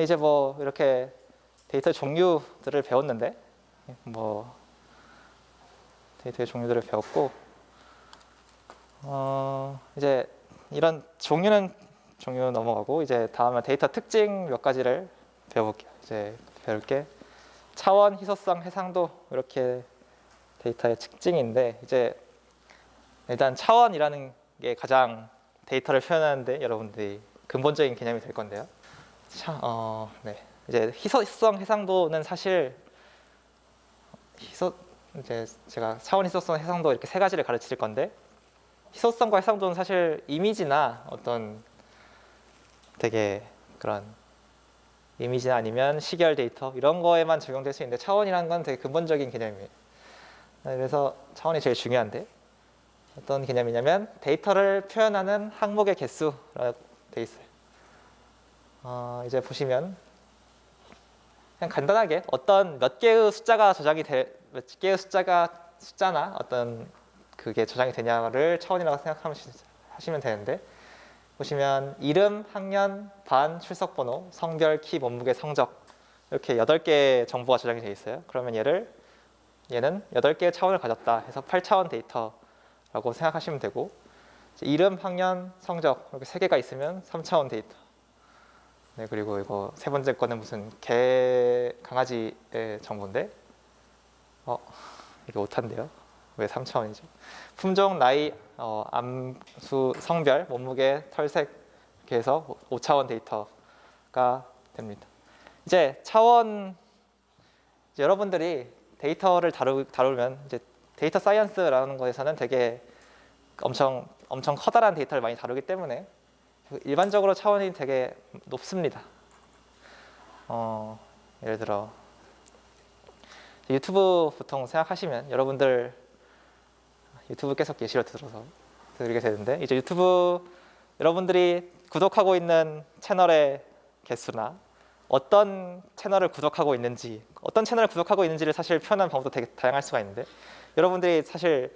이제 뭐 이렇게 데이터 종류들을 배웠는데 뭐 데이터의 종류들을 배웠고 어 이제 이런 종류는 종류 넘어가고 이제 다음에 데이터 특징 몇 가지를 배워볼게요. 이제 배울 게 차원, 희소성, 해상도 이렇게 데이터의 특징인데 이제 일단 차원이라는 게 가장 데이터를 표현하는데 여러분들이 근본적인 개념이 될 건데요. 차, 어, 네. 이제 희소성, 해상도는 사실 희소 이제 제가 차원, 희소성, 해상도 이렇게 세 가지를 가르칠 건데 희소성과 해상도는 사실 이미지나 어떤 되게 그런 이미지나 아니면 시계열 데이터 이런 거에만 적용될 수 있는데 차원이라는 건 되게 근본적인 개념이에요. 네, 그래서 차원이 제일 중요한데 어떤 개념이냐면 데이터를 표현하는 항목의 개수라고 돼 있어요. 어, 이제 보시면 그냥 간단하게 어떤 몇 개의 숫자가 저장이 돼, 몇 개의 숫자가 숫자나 어떤 그게 저장이 되냐를 차원이라고 생각하면 하시면 되는데 보시면 이름, 학년, 반, 출석 번호, 성별, 키, 몸무게, 성적 이렇게 여덟 개의 정보가 저장이 돼 있어요. 그러면 얘를 얘는 여덟 개의 차원을 가졌다 해서 8차원 데이터라고 생각하시면 되고 이름, 학년, 성적 이렇게 세 개가 있으면 3차원 데이터. 네 그리고 이거 세 번째 거는 무슨 개 강아지의 정보인데 어 이게 오탄데요. 왜 3차원이죠? 품종, 나이, 어, 암수, 성별, 몸무게, 털색 이렇게 해서 5차원 데이터가 됩니다. 이제 차원 이제 여러분들이 데이터를 다루, 다루면 이제 데이터 사이언스라는 거에서는 되게 엄청 엄청 커다란 데이터를 많이 다루기 때문에 일반적으로 차원이 되게 높습니다. 어, 예를 들어 유튜브 보통 생각하시면 여러분들 유튜브 계속 예시로 들어서 드리게 되는데 이제 유튜브 여러분들이 구독하고 있는 채널의 개수나 어떤 채널을 구독하고 있는지 어떤 채널을 구독하고 있는지를 사실 표현하는 방법도 되게 다양할 수가 있는데 여러분들이 사실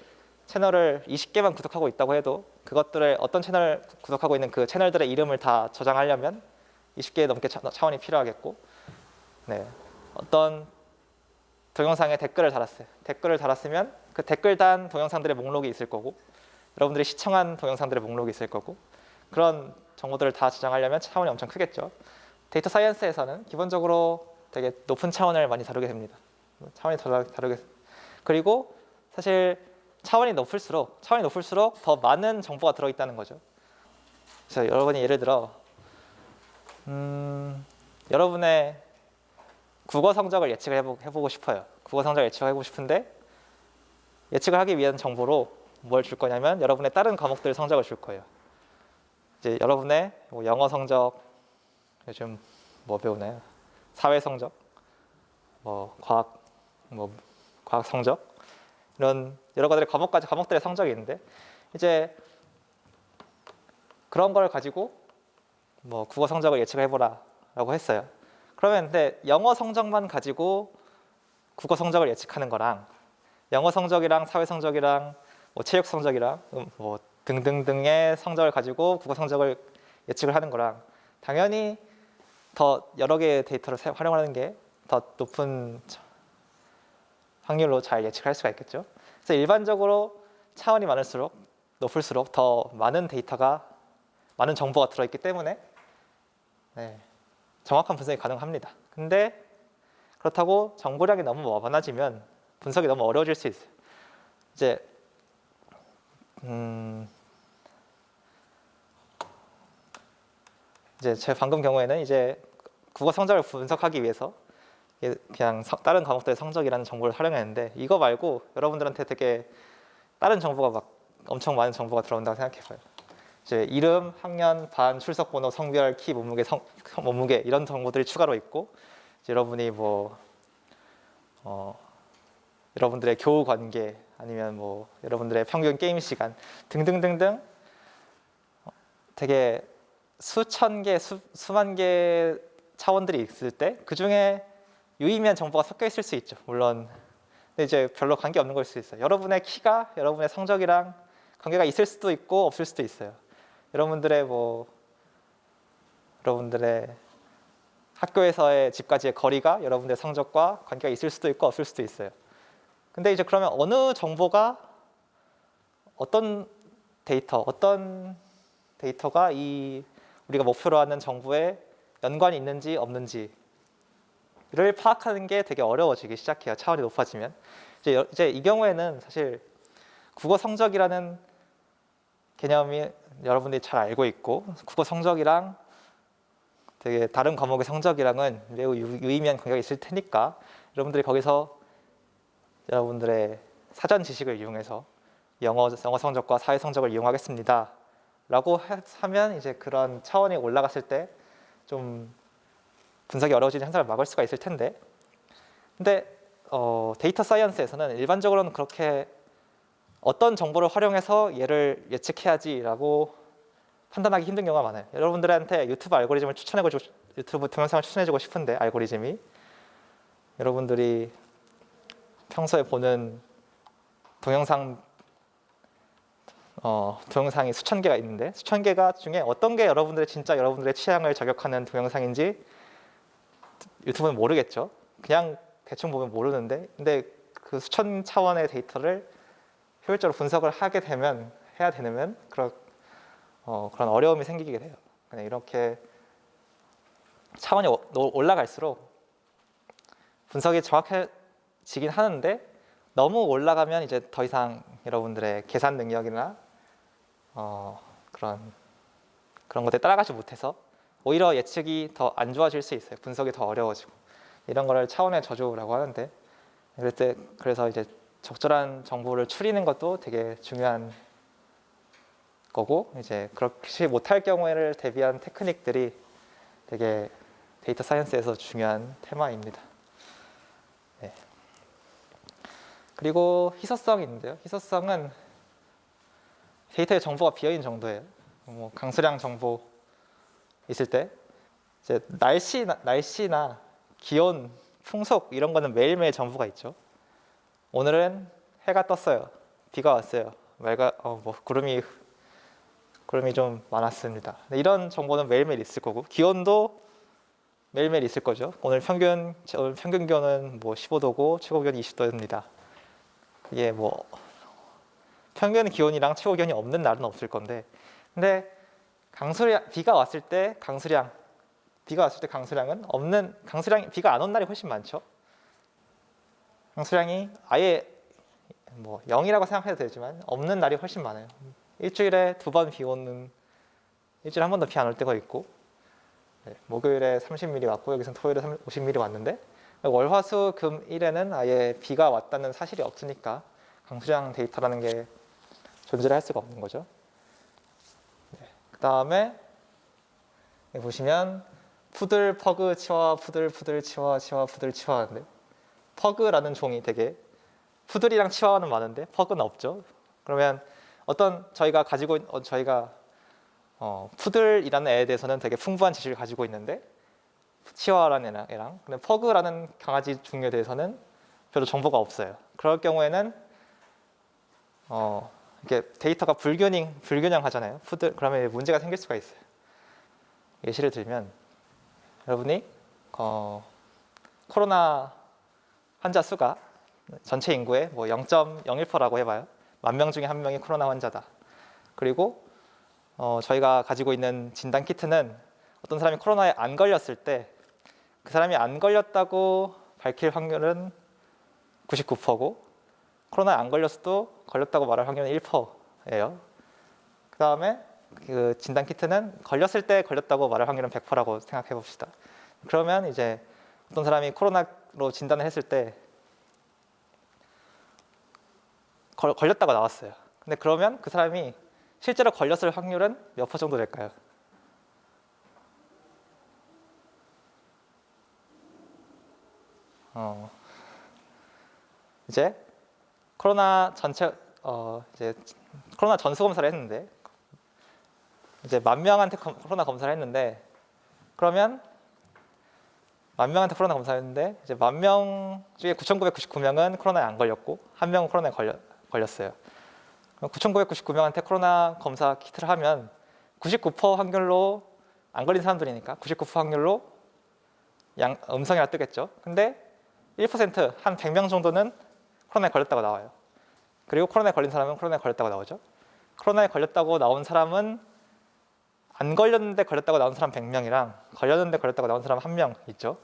채널을 20개만 구독하고 있다고 해도 그것들을 어떤 채널 구독하고 있는 그 채널들의 이름을 다 저장하려면 20개 넘게 차- 차원이 필요하겠고 네 어떤 동영상에 댓글을 달았어요 댓글을 달았으면 그 댓글 단 동영상들의 목록이 있을 거고 여러분들이 시청한 동영상들의 목록이 있을 거고 그런 정보들을 다 저장하려면 차원이 엄청 크겠죠. 데이터 사이언스에서는 기본적으로 되게 높은 차원을 많이 다루게 됩니다. 차원이 더 다루게 그리고 사실 차원이 높을수록 차원이 높을수록 더 많은 정보가 들어 있다는 거죠. 그래서 여러분이 예를 들어 음, 여러분의 국어 성적을 예측을 해보, 해보고 싶어요. 국어 성적 예측을 해보고 싶은데 예측을 하기 위한 정보로 뭘 줄 거냐면 여러분의 다른 과목들 성적을 줄 거예요. 이제 여러분의 뭐 영어 성적 요즘 뭐 배우나요? 사회 성적, 뭐 과학, 뭐 과학 성적 이런 여러 가지 과목까지 과목들의 성적이 있는데 이제 그런 걸 가지고 뭐 국어 성적을 예측을 해보라라고 했어요. 그러면 근데 영어 성적만 가지고 국어 성적을 예측하는 거랑 영어 성적이랑 사회 성적이랑 뭐 체육 성적이랑 음, 뭐 등등등의 성적을 가지고 국어 성적을 예측을 하는 거랑 당연히 더 여러 개의 데이터를 사- 활용하는 게 더 높은 차- 확률로 잘 예측할 수가 있겠죠. 그래서 일반적으로 차원이 많을수록 높을수록 더 많은 데이터가 많은 정보가 들어있기 때문에 네, 정확한 분석이 가능합니다. 근데 그렇다고 정보량이 너무 많아지면 분석이 너무 어려워질 수 있어요. 이제 음 이제 제 방금 경우에는 이제 국어 성적을 분석하기 위해서 예, 그냥 서- 다른 과목들의 성적이라는 정보를 활용했는데 이거 말고 여러분들한테 되게 다른 정보가 막 엄청 많은 정보가 들어온다고 생각해봐요. 이제 이름, 학년, 반, 출석 번호, 성별, 키, 몸무게, 성, 몸무게 이런 정보들이 추가로 있고 여러분이 뭐 어, 여러분들의 교우 관계 아니면 뭐 여러분들의 평균 게임 시간 등등등등 어, 되게 수천 개, 수, 수만 개 차원들이 있을 때 그 중에 유의미한 정보가 섞여 있을 수 있죠. 물론 근데 이제 별로 관계 없는 걸 수 있어요. 여러분의 키가 여러분의 성적이랑 관계가 있을 수도 있고 없을 수도 있어요. 여러분들의 뭐 여러분들의 학교에서의 집까지의 거리가 여러분들의 성적과 관계가 있을 수도 있고 없을 수도 있어요. 근데 이제 그러면 어느 정보가 어떤 데이터, 어떤 데이터가 이 우리가 목표로 하는 정보에 연관이 있는지 없는지 를 파악하는 게 되게 어려워지기 시작해요. 차원이 높아지면 이제 여- 이제 이 경우에는 사실 국어 성적이라는 개념이 여러분들이 잘 알고 있고 국어 성적이랑 되게 다른 과목의 성적이랑은 매우 유- 유의미한 관계가 있을 테니까 여러분들이 거기서 여러분들의 사전 지식을 이용해서 영어 영어 성적과 사회 성적을 이용하겠습니다. 라고 하- 하면 이제 그런 차원이 올라갔을 때 좀 분석이 어려워지는 현상을 막을 수가 있을 텐데 근데 어, 데이터 사이언스에서는 일반적으로는 그렇게 어떤 정보를 활용해서 얘를 예측해야지라고 판단하기 힘든 경우가 많아요. 여러분들한테 유튜브 알고리즘을 추천해주고 유튜브 동영상을 추천해주고 싶은데 알고리즘이 여러분들이 평소에 보는 동영상 어, 동영상이 수천 개가 있는데 수천 개가 중에 어떤 게 여러분들의 진짜 여러분들의 취향을 저격하는 동영상인지 유튜브는 모르겠죠. 그냥 대충 보면 모르는데 근데 그 수천 차원의 데이터를 효율적으로 분석을 하게 되면 해야 되면 그런 어, 그런 어려움이 생기게 돼요. 그냥 이렇게 차원이 올라갈수록 분석이 정확해지긴 하는데 너무 올라가면 이제 더 이상 여러분들의 계산 능력이나 어, 그런 그런 것들 따라가지 못해서 오히려 예측이 더 안 좋아질 수 있어요. 분석이 더 어려워지고 이런 거를 차원의 저주라고 하는데 그럴 때 그래서 이제 적절한 정보를 추리는 것도 되게 중요한 거고 이제 그렇게 못할 경우를 대비한 테크닉들이 되게 데이터 사이언스에서 중요한 테마입니다. 네. 그리고 희소성이 있는데요. 희소성은 데이터의 정보가 비어 있는 정도예요. 뭐 강수량 정보 있을 때 이제 날씨나 날씨나 기온, 풍속 이런 거는 매일매일 정보가 있죠. 오늘은 해가 떴어요. 비가 왔어요. 맑아 어 뭐 구름이 구름이 좀 많았습니다. 이런 정보는 매일매일 있을 거고 기온도 매일매일 있을 거죠. 오늘 평균 오늘 평균 기온은 뭐 15도고 최고 기온이 20도입니다. 이게 뭐 평균 기온이랑 최고 기온이 없는 날은 없을 건데 근데 강수량 비가 왔을 때 강수량 비가 왔을 때 강수량은 없는 강수량 비가 안 온 날이 훨씬 많죠. 강수량이 아예 뭐 0이라고 생각해도 되지만 없는 날이 훨씬 많아요. 일주일에 두 번 비 오는 일주일에 한 번도 비 안 올 때가 있고 네, 목요일에 30mm 왔고 여기서는 토요일에 50mm 왔는데 월화수 금 일에는 아예 비가 왔다는 사실이 없으니까 강수량 데이터라는 게 존재를 할 수가 없는 거죠. 네, 그 다음에 보시면 푸들 퍼그 치와 푸들 푸들 치와 치와 푸들 치와 하는데 퍼그라는 종이 되게 푸들이랑 치와는 많은데 퍼그는 없죠. 그러면 어떤 저희가 가지고 있- 어, 저희가 어, 푸들이라는 애에 대해서는 되게 풍부한 지식을 가지고 있는데 치와라는 애랑 근데 퍼그라는 강아지 종류에 대해서는 별로 정보가 없어요. 그럴 경우에는 어, 이게 데이터가 불균형 불균형하잖아요. 푸들 그러면 문제가 생길 수가 있어요. 예시를 들면 여러분이 어, 코로나 환자 수가 전체 인구의 뭐 0.01%라고 해봐요. 만 명 중에 한 명이 코로나 환자다. 그리고 어, 저희가 가지고 있는 진단 키트는 어떤 사람이 코로나에 안 걸렸을 때 그 사람이 안 걸렸다고 밝힐 확률은 99%고 코로나에 안 걸렸어도 걸렸다고 말할 확률은 1%예요. 그 다음에 그 진단 키트는 걸렸을 때 걸렸다고 말할 확률은 100%라고 생각해 봅시다. 그러면 이제 어떤 사람이 코로나로 진단을 했을 때 걸, 걸렸다고 나왔어요. 근데 그러면 그 사람이 실제로 걸렸을 확률은 몇 퍼 정도 될까요? 어, 이제 코로나 전체 어, 이제 코로나 전수 검사를 했는데 이제 만 명한테 검- 코로나 검사를 했는데 그러면 만 명한테 코로나 검사했는데 이제 만 명 중에 9,999명은 코로나에 안 걸렸고 한 명은 코로나에 걸려, 걸렸어요. 9,999명한테 코로나 검사 키트를 하면 99% 확률로 안 걸린 사람들이니까 99% 확률로 양 음성이라 뜨겠죠. 근데 1%한 100명 정도는 코로나에 걸렸다고 나와요. 그리고 코로나에 걸린 사람은 코로나에 걸렸다고 나오죠. 코로나에 걸렸다고 나온 사람은 안 걸렸는데 걸렸다고 나온 사람 100명이랑 걸렸는데 걸렸다고 나온 사람 한 명 있죠.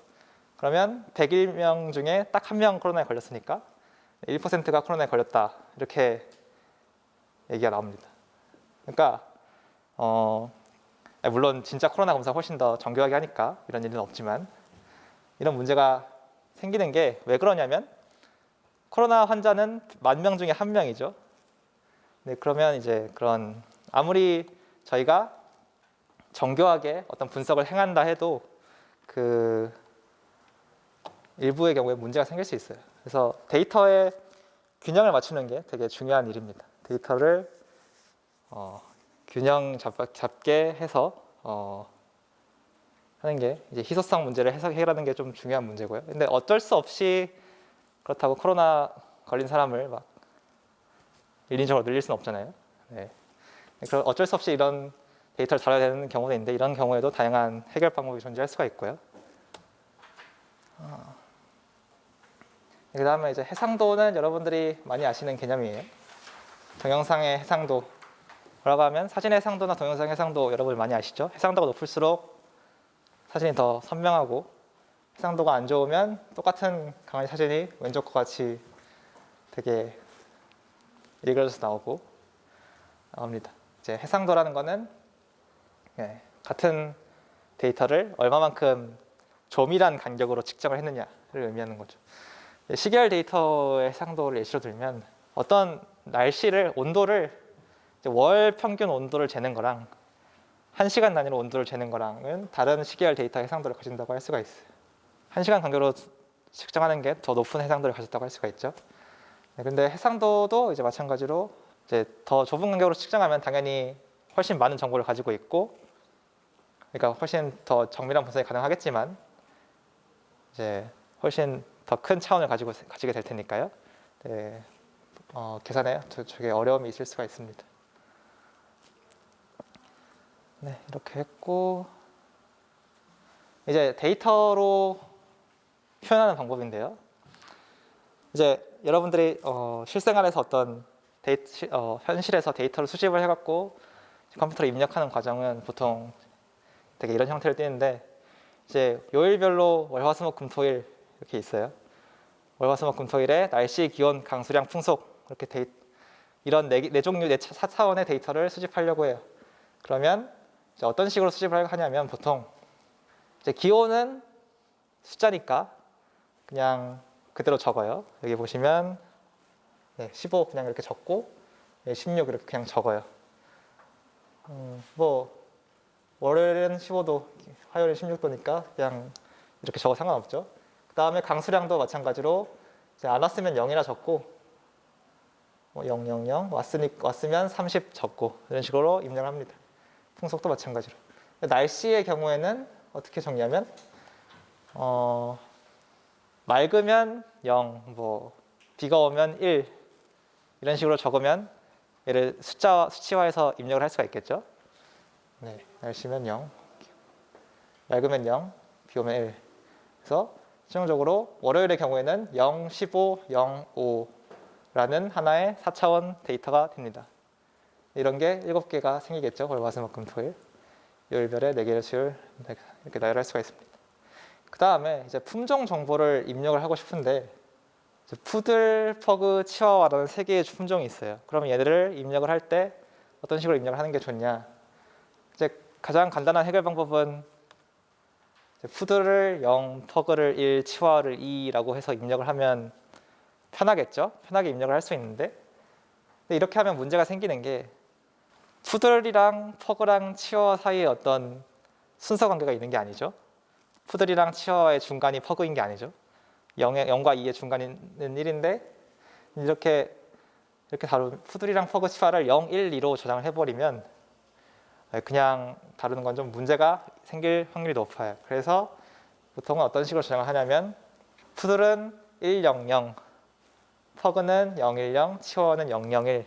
그러면 101명 중에 딱 한 명 코로나에 걸렸으니까 1%가 코로나에 걸렸다 이렇게 얘기가 나옵니다. 그러니까 어 물론 진짜 코로나 검사 훨씬 더 정교하게 하니까 이런 일은 없지만 이런 문제가 생기는 게 왜 그러냐면 코로나 환자는 만 명 중에 한 명이죠. 네, 그러면 이제 그런 아무리 저희가 정교하게 어떤 분석을 행한다 해도 그 일부의 경우에 문제가 생길 수 있어요. 그래서 데이터의 균형을 맞추는 게 되게 중요한 일입니다. 데이터를 어, 균형 잡, 잡게 해서 어, 하는 게 이제 희소성 문제를 해석 해결하는 게 좀 중요한 문제고요. 근데 어쩔 수 없이 그렇다고 코로나 걸린 사람을 막 일인적으로 늘릴 수는 없잖아요. 네. 그럼 어쩔 수 없이 이런 데이터를 다뤄야 되는 경우도 있는데 이런 경우에도 다양한 해결 방법이 존재할 수가 있고요. 어. 그 다음에 이제 해상도는 여러분들이 많이 아시는 개념이에요. 동영상의 해상도라고 하면 사진 해상도나 동영상 해상도 여러분 많이 아시죠? 해상도가 높을수록 사진이 더 선명하고 해상도가 안 좋으면 똑같은 강아지 사진이 왼쪽과 같이 되게 일그러져서 나오고 나옵니다. 이제 해상도라는 거는 예, 같은 데이터를 얼마만큼 조밀한 간격으로 측정을 했느냐를 의미하는 거죠. 예, 시계열 데이터의 해상도를 예시로 들면 어떤 날씨를 온도를 월 평균 온도를 재는 거랑 한 시간 단위로 온도를 재는 거랑은 다른 시계열 데이터 해상도를 가진다고 할 수가 있어요. 한 시간 간격으로 측정하는 게 더 높은 해상도를 가졌다고 할 수가 있죠. 네, 근데 해상도도 이제 마찬가지로 이제 더 좁은 간격으로 측정하면 당연히 훨씬 많은 정보를 가지고 있고, 그러니까 훨씬 더 정밀한 분석이 가능하겠지만, 이제 훨씬 더 큰 차원을 가지고 가지게 될 테니까요. 네, 어, 계산에 저게 어려움이 있을 수가 있습니다. 네, 이렇게 했고 이제 데이터로 표현하는 방법인데요. 이제 여러분들이 어, 실생활에서 어떤 데이, 어, 현실에서 데이터를 수집을 해갖고 컴퓨터로 입력하는 과정은 보통 되게 이런 형태를 띠는데 이제 요일별로 월화수목 금토일 이렇게 있어요. 월화수목 금토일에 날씨, 기온, 강수량, 풍속 이렇게 데이, 이런 네, 네 종류 네 차- 차원의 데이터를 수집하려고 해요. 그러면 어떤 식으로 수집을 하냐면 보통 이제 기온은 숫자니까 그냥 그대로 적어요. 여기 보시면 네, 15 그냥 이렇게 적고 네, 16 이렇게 그냥 적어요. 음, 뭐 월요일은 15도, 화요일은 16도니까 그냥 이렇게 적어 상관없죠. 그 다음에 강수량도 마찬가지로 이제 안 왔으면 0이라 적고 뭐 0, 0, 0 왔으니 왔으면 30 적고 이런 식으로 입력을 합니다. 풍속도 마찬가지로. 날씨의 경우에는 어떻게 정리하면 어, 맑으면 0, 뭐 비가 오면 1 이런 식으로 적으면 얘를 숫자 수치화해서 입력을 할 수가 있겠죠. 네, 날씨면 0, 맑으면 0, 비 오면 1. 그래서 최종적으로 월요일의 경우에는 0, 15, 0, 5라는 하나의 4차원 데이터가 됩니다. 이런 게 7개가 생기겠죠. 월 화 수 목 금 토일. 요일별에 4개의 수요일 이렇게 나열할 수가 있습니다. 그 다음에 이제 품종 정보를 입력을 하고 싶은데 푸들, 퍼그, 치와와라는 세 개의 품종이 있어요. 그러면 얘네를 입력을 할 때 어떤 식으로 입력을 하는 게 좋냐? 이제 가장 간단한 해결 방법은 푸들을 0, 퍼그를 1, 치와와를 2라고 해서 입력을 하면 편하겠죠? 편하게 입력을 할 수 있는데 이렇게 하면 문제가 생기는 게 푸들이랑 퍼그랑 치와와 사이에 어떤 순서 관계가 있는 게 아니죠. 푸들이랑 치와와의 중간이 퍼그인 게 아니죠. 0의 0과 2의 중간은 1인데 이렇게 이렇게 다룬 푸들이랑 퍼그 치와를 0, 1, 2로 저장을 해버리면 그냥 다루는 건 좀 문제가 생길 확률이 높아요. 그래서 보통은 어떤 식으로 저장을 하냐면 푸들은 100, 퍼그는 010, 치와와는 001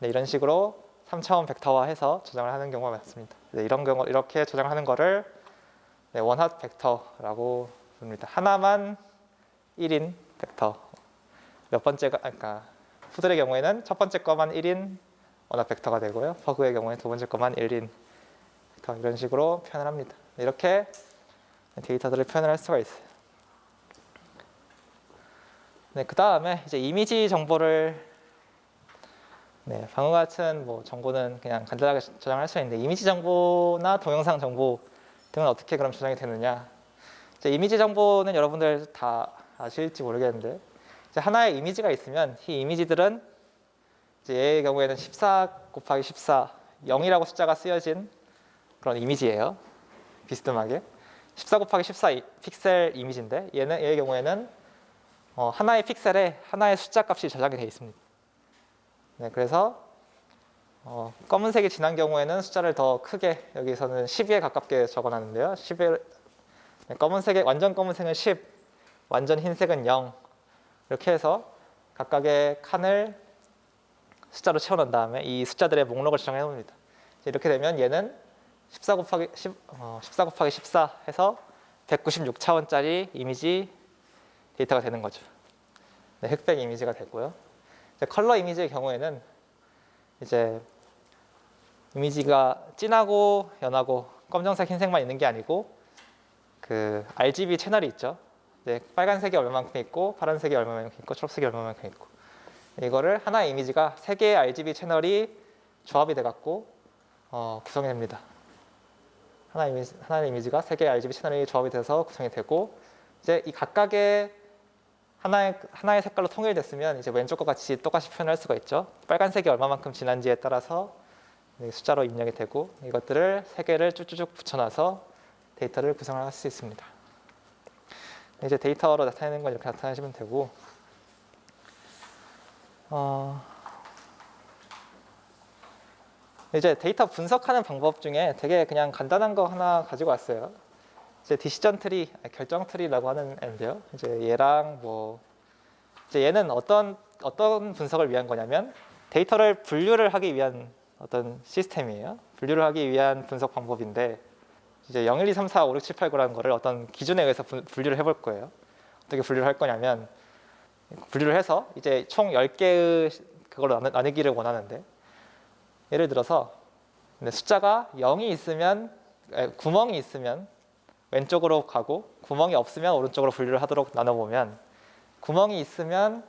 네, 이런 식으로 3차원 벡터화해서 저장을 하는 경우가 많습니다. 네, 이런 경우 이렇게 저장하는 거를 네, 원핫 벡터라고 부릅니다. 하나만 1인 벡터. 몇 번째가 아까 그러니까 푸들의 경우에는 첫 번째 거만 1인 원합 벡터가 되고요. 퍼그의 경우에는 두 번째 거만 1인 벡터 이런 식으로 표현을 합니다. 이렇게 데이터들을 표현을 할 수가 있어요. 네, 그 다음에 이제 이미지 정보를 네, 방금 같은 뭐 정보는 그냥 간단하게 저장할 수 있는데 이미지 정보나 동영상 정보 등은 어떻게 그럼 저장이 되느냐? 이미지 정보는 여러분들 다 아실지 모르겠는데 하나의 이미지가 있으면 이 이미지들은 얘의 경우에는 14 곱하기 14 0이라고 숫자가 쓰여진 그런 이미지예요. 비스듬하게 14 곱하기 14 이- 픽셀 이미지인데 얘는 얘의 경우에는 어, 하나의 픽셀에 하나의 숫자 값이 저장이 되어 있습니다. 네, 그래서 어, 검은색이 진한 경우에는 숫자를 더 크게 여기서는 12에 가깝게 적어놨는데요. 10에 네, 검은색의 완전 검은색은 10, 완전 흰색은 0 이렇게 해서 각각의 칸을 숫자로 채워놓은 다음에 이 숫자들의 목록을 저장해 놓습니다. 이렇게 되면 얘는 14 곱하기 10, 어, 14 곱하기 14 해서 196차원짜리 이미지 데이터가 되는 거죠. 네, 흑백 이미지가. 이제 컬러 이미지의 경우에는 이제 이미지가 진하고 연하고 검정색, 흰색만 있는 게 아니고 그 RGB 채널이 있죠. 네, 빨간색이 얼마만큼 있고 파란색이 얼마만큼 있고 초록색이 얼마만큼 있고 이거를 하나의 이미지가 세 개의 RGB 채널이 조합이 돼 갖고 어, 구성이 됩니다. 하나 이미지 하나의 이미지가 세 개의 RGB 채널이 조합이 돼서 구성이 되고 이제 이 각각의 하나의 하나의 색깔로 통일됐으면 이제 왼쪽과 같이 똑같이 표현할 수가 있죠. 빨간색이 얼마만큼 진한지에 따라서 이 숫자로 입력이 되고 이것들을 세 개를 쭉쭉쭉 붙여놔서 데이터를 구성을 할수 있습니다. 이제 데이터로 나타내는 건 이렇게 나타내시면 되고 어, 이제 데이터 분석하는 방법 중에 되게 그냥 간단한 거 하나 가지고 왔어요. 이제 디시전 트리, 결정 트리라고 하는 애인데요. 이제 얘랑 뭐 이제 얘는 어떤 어떤 분석을 위한 거냐면 데이터를 분류를 하기 위한 어떤 시스템이에요. 분류를 하기 위한 분석 방법인데 이제 0, 1, 2, 3, 4, 5, 6, 7, 8, 9라는 거를 어떤 기준에 의해서 분- 분류를 해볼 거예요. 어떻게 분류를 할 거냐면 분류를 해서 이제 총 10개의 그걸 나누, 나누 기를 원하는데 예를 들어서 숫자가 0이 있으면 에, 구멍이 있으면 왼쪽으로 가고 구멍이 없으면 오른쪽으로 분류를 하도록 나눠보면 구멍이 있으면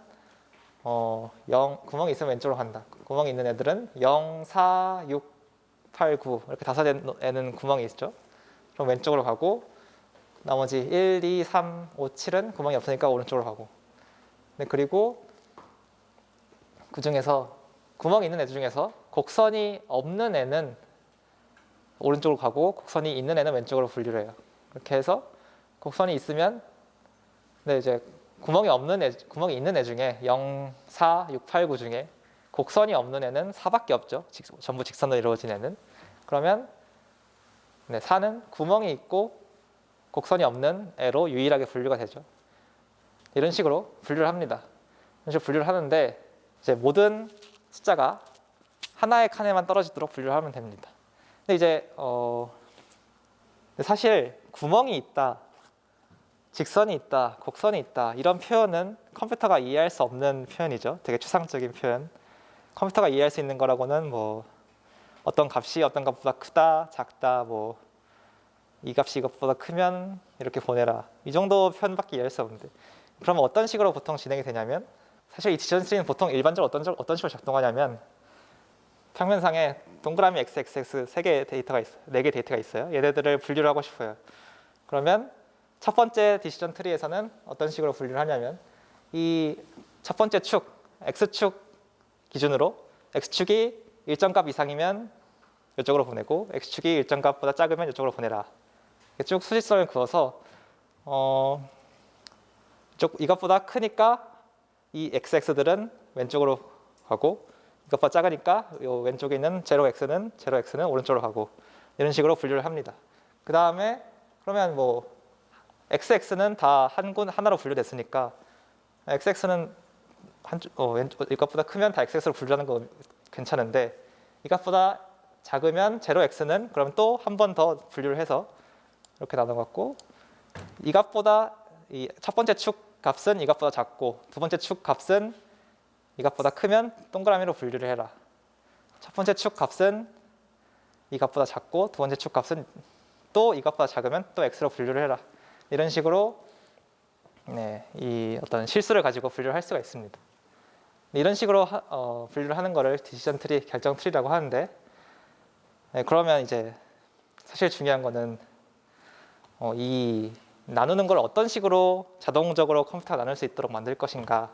어, 0 구멍이 있으면 왼쪽으로 간다. 구멍이 있는 애들은 0, 4, 6, 8, 9 이렇게 다섯 애는 구멍이 있죠. 그럼 왼쪽으로 가고 나머지 1, 2, 3, 5, 7은 구멍이 없으니까 오른쪽으로 가고. 네, 그리고 그 중에서 구멍이 있는 애들 중에서 곡선이 없는 애는 오른쪽으로 가고 곡선이 있는 애는 왼쪽으로 분류를 해요. 이렇게 해서 곡선이 있으면 네 이제 구멍이 없는 애 구멍이 있는 애 중에 0, 4, 6, 8, 9 중에 곡선이 없는 애는 4밖에 없죠. 직, 전부 직선으로 이루어진 애는 그러면 네 4는 구멍이 있고 곡선이 없는 애로 유일하게 분류가 되죠. 이런 식으로 분류를 합니다. 이런 식으로 분류를 하는데 이제 모든 숫자가 하나의 칸에만 떨어지도록 분류를 하면 됩니다. 근데 이제 어 사실 구멍이 있다, 직선이 있다, 곡선이 있다 이런 표현은 컴퓨터가 이해할 수 없는 표현이죠. 되게 추상적인 표현. 컴퓨터가 이해할 수 있는 거라고는 뭐 어떤 값이 어떤 값보다 크다, 작다, 뭐 이 값이 이것보다 크면 이렇게 보내라 이 정도 표현밖에 이해할 수 없는데 그러면 어떤 식으로 보통 진행이 되냐면 사실 이 디전 트리는 보통 일반적으로 어떤 적- 어떤 식으로 작동하냐면 평면상에 동그라미 xxx 세 개의 데이터가 있어요. 네개 데이터가 있어요. 얘네들을 분류를 하고 싶어요. 그러면 첫 번째 디시전 트리에서는 어떤 식으로 분류를 하냐면 이 첫 번째 축 x축 기준으로 x축이 일정 값 이상이면 이쪽으로 보내고 x축이 일정 값보다 작으면 이쪽으로 보내라. 쭉 수직선을 그어서 어 이것보다 크니까 이 xx들은 왼쪽으로 가고 이것보다 작으니까 요 왼쪽에 있는 제로 x는 제로 x는 오른쪽으로 가고 이런 식으로 분류를 합니다. 그 다음에 그러면 뭐 xx는 다 한 군 하나로 분류됐으니까 xx는 한 어, 왼쪽 이것보다 크면 다 xx로 분류하는 거 괜찮은데 이것보다 작으면 제로 x는 그러면 또한 번 더 분류를 해서 이렇게 나눠갖고 이것보다 이 첫 번째 축 값은 이것보다 작고 두 번째 축 값은 이것보다 크면 동그라미로 분류를 해라. 첫 번째 축 값은 이것보다 작고 두 번째 축 값은 또 이것보다 작으면 또 x로 분류를 해라. 이런 식으로 네, 이 어떤 실수를 가지고 분류를 할 수가 있습니다. 이런 식으로 하- 어, 분류를 하는 거를 디시전 트리, 결정 트리라고 하는데 네, 그러면 이제 사실 중요한 거는 어, 이 나누는 걸 어떤 식으로 자동적으로 컴퓨터가 나눌 수 있도록 만들 것인가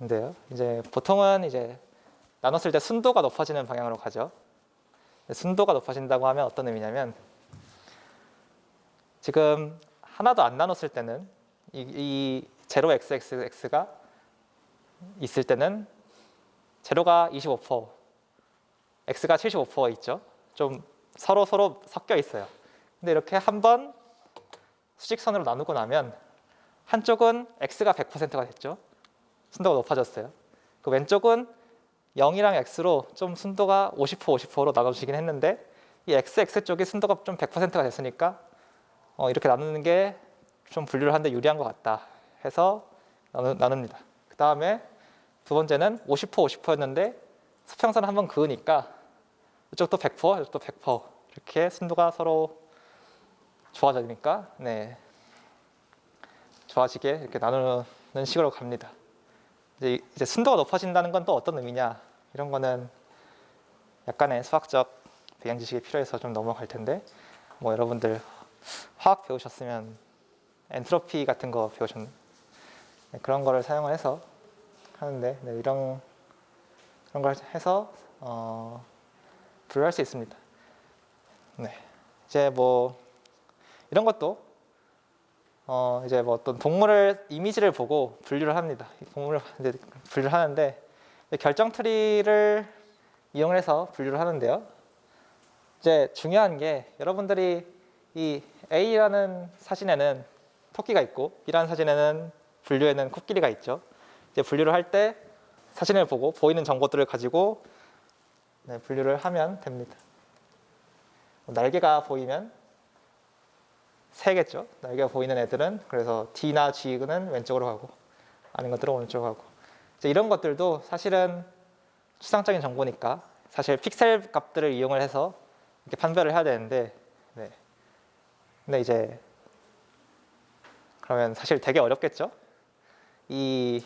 인데요. 이제 보통은 이제 나눴을 때 순도가 높아지는 방향으로 가죠. 순도가 높아진다고 하면 어떤 의미냐면 지금 하나도 안 나눴을 때는 이, 이 제로 xxx가 있을 때는 제로가 25%, x가 75% 있죠. 좀 서로 서로 섞여 있어요. 근데 이렇게 한 번 수직선으로 나누고 나면 한쪽은 x가 100%가 됐죠. 순도가 높아졌어요. 그 왼쪽은 0이랑 x로 좀 순도가 50% 50%로 나눠지긴 했는데 이 x x 쪽이 순도가 좀 100%가 됐으니까 어, 이렇게 나누는 게 좀 분류를 하는데 유리한 것 같다 해서 나누, 나눕니다. 그 다음에 두 번째는 50% 50%였는데 수평선을 한번 그으니까 이쪽도 100% 이쪽도 100% 이렇게 순도가 서로 좋아지니까 네 좋아지게 이렇게 나누는 식으로 갑니다. 이제, 이제 순도가 높아진다는 건 또 어떤 의미냐 이런 거는 약간의 수학적 배경 지식이 필요해서 좀 넘어갈 텐데 뭐 여러분들 화학 배우셨으면 엔트로피 같은 거 배우셨 네, 그런 거를 사용을 해서 하는데 네, 이런 그런 걸 해서 어, 분류할 수 있습니다. 네, 이제 뭐 이런 것도 어 이제 뭐 어떤 동물을 이미지를 보고 분류를 합니다. 이 동물을 분류를 하는데 결정 트리를 이용해서 분류를 하는데요. 이제 중요한 게 여러분들이 이 A라는 사진에는 토끼가 있고 B라는 사진에는 분류에는 코끼리가 있죠. 이제 분류를 할 때 사진을 보고 보이는 정보들을 가지고 네, 분류를 하면 됩니다. 날개가 보이면 세 개죠. 날개가 보이는 애들은 그래서 D나 G는 왼쪽으로 가고 아닌 것들은 오른쪽으로 가고 이런 것들도 사실은 추상적인 정보니까 사실 픽셀 값들을 이용을 해서 이렇게 판별을 해야 되는데 네. 근데 이제 그러면 사실 되게 어렵겠죠? 이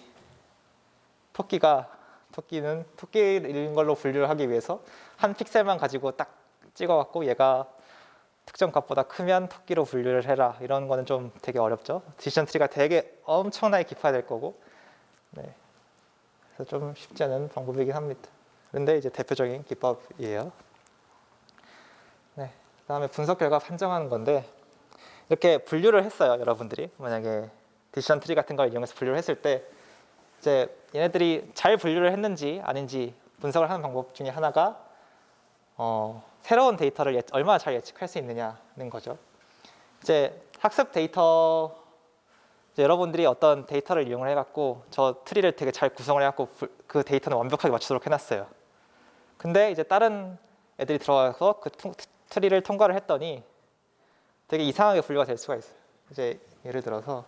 토끼가 토끼는 토끼인 걸로 분류를 하기 위해서 한 픽셀만 가지고 딱 찍어갖고 얘가 특정 값보다 크면 토끼로 분류를 해라 이런 거는 좀 되게 어렵죠. 디시전 트리가 되게 엄청나게 깊어야 될 거고, 네. 그래서 좀 쉽지 않은 방법이긴 합니다. 그런데 이제 대표적인 기법이에요. 네. 그다음에 분석 결과 판정하는 건데 이렇게 분류를 했어요, 여러분들이 만약에 디시전 트리 같은 걸 이용해서 분류를 했을 때 이제 얘네들이 잘 분류를 했는지 아닌지 분석을 하는 방법 중에 하나가 어, 새로운 데이터를 예- 얼마나 잘 예측할 수 있느냐는 거죠. 이제 학습 데이터 이제 여러분들이 어떤 데이터를 이용을 해갖고 저 트리를 되게 잘 구성을 해갖고 부- 그 데이터는 완벽하게 맞추도록 해놨어요. 근데 이제 다른 애들이 들어가서 그 통- 트리를 통과를 했더니 되게 이상하게 분류가 될 수가 있어요. 이제 예를 들어서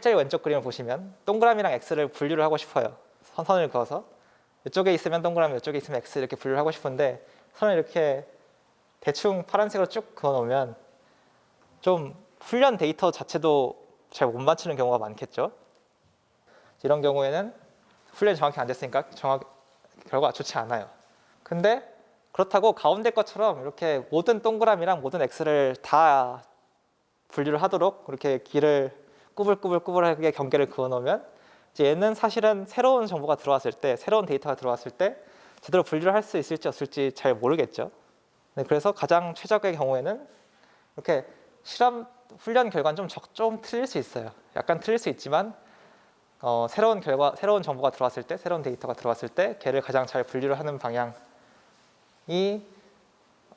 제일 왼쪽 그림을 보시면 동그라미랑 x를 분류를 하고 싶어요. 선- 선을 그어서 이쪽에 있으면 동그라미, 이쪽에 있으면 x 이렇게 분류를 하고 싶은데 선을 이렇게 대충 파란색으로 쭉 그어 놓으면 좀 훈련 데이터 자체도 잘 못 맞추는 경우가 많겠죠. 이런 경우에는 훈련이 정확히 안 됐으니까 정확 결과가 좋지 않아요. 근데 그렇다고 가운데 것처럼 이렇게 모든 동그라미랑 모든 x를 다 분류를 하도록 그렇게 길을 꾸불꾸불꾸불하게 경계를 그어 놓으면 이제 얘는 사실은 새로운 정보가 들어왔을 때 새로운 데이터가 들어왔을 때 제대로 분류를 할 수 있을지 없을지 잘 모르겠죠. 네, 그래서 가장 최적의 경우에는 이렇게 실험 훈련 결과는 좀, 적, 좀 틀릴 수 있어요. 약간 틀릴 수 있지만 어, 새로운 결과, 새로운 정보가 들어왔을 때, 새로운 데이터가 들어왔을 때 걔를 가장 잘 분류를 하는 방향 이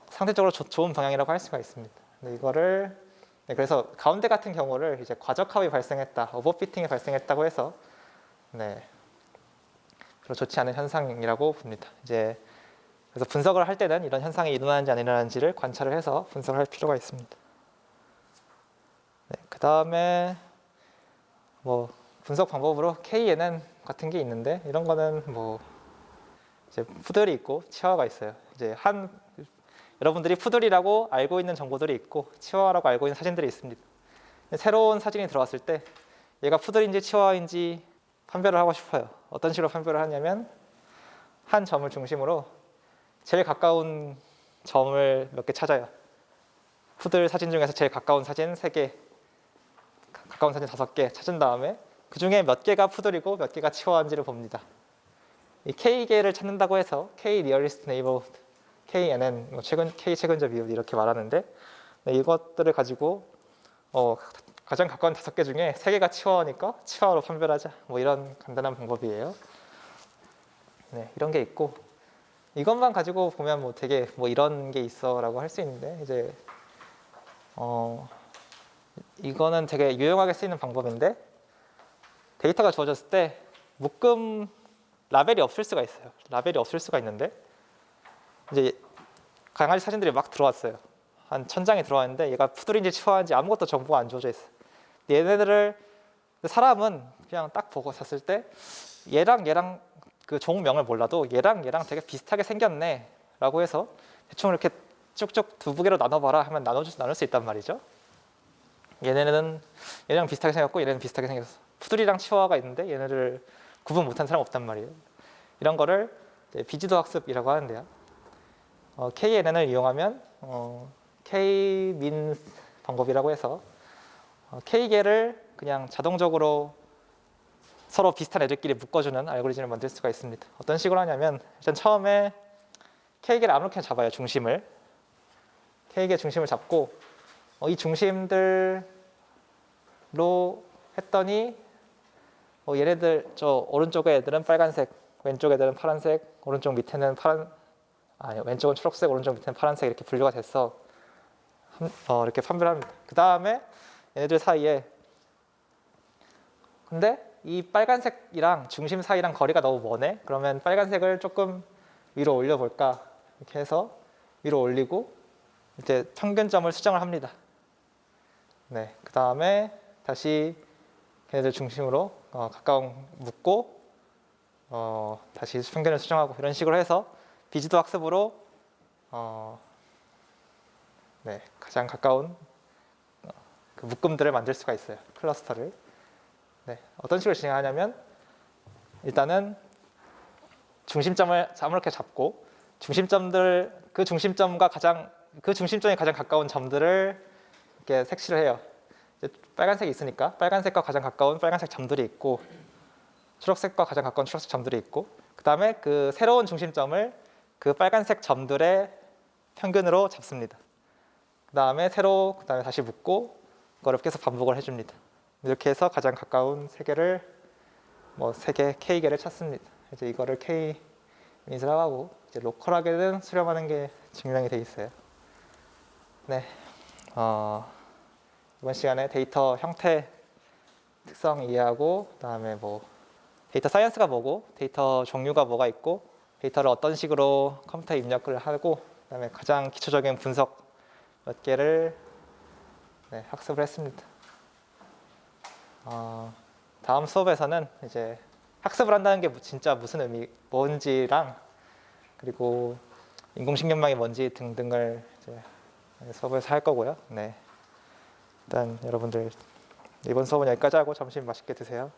상대적으로 좋- 좋은 방향이라고 할 수가 있습니다. 네, 이거를 네, 그래서 가운데 같은 경우를 이제 과적합이 발생했다, 오버피팅이 발생했다고 해서 네, 별로 좋지 않은 현상이라고 봅니다. 이제 그래서 분석을 할 때는 이런 현상이 일어나는지 안 일어나는지를 관찰을 해서 분석을 할 필요가 있습니다. 네, 그 다음에 뭐 분석 방법으로 KNN 같은 게 있는데 이런 거는 뭐 이제 푸들이 있고 치와가 있어요. 이제 한 여러분들이 푸들이라고 알고 있는 정보들이 있고 치와라고 알고 있는 사진들이 있습니다. 새로운 사진이 들어왔을 때 얘가 푸들인지 치와인지 판별을 하고 싶어요. 어떤 식으로 판별을 하냐면 한 점을 중심으로 제일 가까운 점을 몇 개 찾아요. 푸들 사진 중에서 제일 가까운 사진 3개, 가까운 사진 5개 찾은 다음에 그 중에 몇 개가 푸들이고 몇 개가 치와인지를 봅니다. 이 K계를 찾는다고 해서 K nearest neighbor, KNN, 뭐 최근 K 최근접 이웃 이렇게 말하는데 네, 이것들을 가지고 어, 가장 가까운 다섯 개 중에 세 개가 치와니까 치와로 판별하자. 뭐 이런 간단한 방법이에요. 네, 이런 게 있고 이것만 가지고 보면 뭐 되게 뭐 이런 게 있어라고 할 수 있는데 이제 어 이거는 되게 유용하게 쓰이는 방법인데 데이터가 주어졌을 때 묶음 라벨이 없을 수가 있어요. 라벨이 없을 수가 있는데 이제 강아지 사진들이 막 들어왔어요. 한 천 장이 들어왔는데 얘가 푸들인지 치와인지 아무것도 정보가 안 주어져 있어. 얘네들을 사람은 그냥 딱 보고 샀을 때 얘랑 얘랑 그 종명을 몰라도 얘랑 얘랑 되게 비슷하게 생겼네라고 해서 대충 이렇게 쭉쭉 두 부개로 나눠봐라 하면 나눠 나눌 수 있단 말이죠. 얘네는 얘랑 비슷하게 생겼고 얘네는 비슷하게 생겼어. 푸들이랑 치와가 있는데 얘네를 구분 못한 사람 없단 말이에요. 이런 거를 비지도 학습이라고 하는데요. 어, KNN을 이용하면 어, K-min 방법이라고 해서 어, K계를 그냥 자동적으로 서로 비슷한 애들끼리 묶어주는 알고리즘을 만들 수가 있습니다. 어떤 식으로 하냐면 일단 처음에 K계를 아무렇게나 잡아요 중심을 K계 중심을 잡고 어, 이 중심들로 했더니 어, 얘네들 저 오른쪽에 애들은 빨간색, 왼쪽 애들은 파란색, 오른쪽 밑에는 파란 아니 왼쪽은 초록색, 오른쪽 밑에는 파란색 이렇게 분류가 됐어. 한- 어, 이렇게 판별합니다. 그 다음에 얘네들 사이에 근데 이 빨간색이랑 중심 사이랑 거리가 너무 머네. 그러면 빨간색을 조금 위로 올려볼까 이렇게 해서 위로 올리고 이제 평균점을 수정을 합니다. 네, 그 다음에 다시 걔네들 중심으로 어, 가까운 묶고 어, 다시 평균을 수정하고 이런 식으로 해서 비지도 학습으로 어, 네, 가장 가까운 어, 그 묶음들을 만들 수가 있어요. 클러스터를. 네, 어떤 식으로 진행하냐면 일단은 중심점을 아무렇게 잡고 중심점들 그 중심점과 가장 그 중심점이 가장 가까운 점들을 이렇게 색칠을 해요. 빨간색이 있으니까 빨간색과 가장 가까운 빨간색 점들이 있고 초록색과 가장 가까운 초록색 점들이 있고 그 다음에 그 새로운 중심점을 그 빨간색 점들의 평균으로 잡습니다. 그 다음에 새로 그 다음에 다시 묶고 그거를 계속 반복을 해줍니다. 이렇게 해서 가장 가까운 세 개를 뭐 세 개 K 개를 찾습니다. 이제 이거를 K 민스라고 하고 이제 로컬하게는 수렴하는 게 증명이 돼 있어요. 네, 어, 이번 시간에 데이터 형태 특성 이해하고 그다음에 뭐 데이터 사이언스가 뭐고 데이터 종류가 뭐가 있고 데이터를 어떤 식으로 컴퓨터에 입력을 하고 그다음에 가장 기초적인 분석 몇 개를 네, 학습을 했습니다. 어, 다음 수업에서는 이제 학습을 한다는 게 진짜 무슨 의미, 뭔지랑 그리고 인공신경망이 뭔지 등등을 이제 수업에서 할 거고요. 네, 일단 여러분들 이번 수업은 여기까지 하고 점심 맛있게 드세요.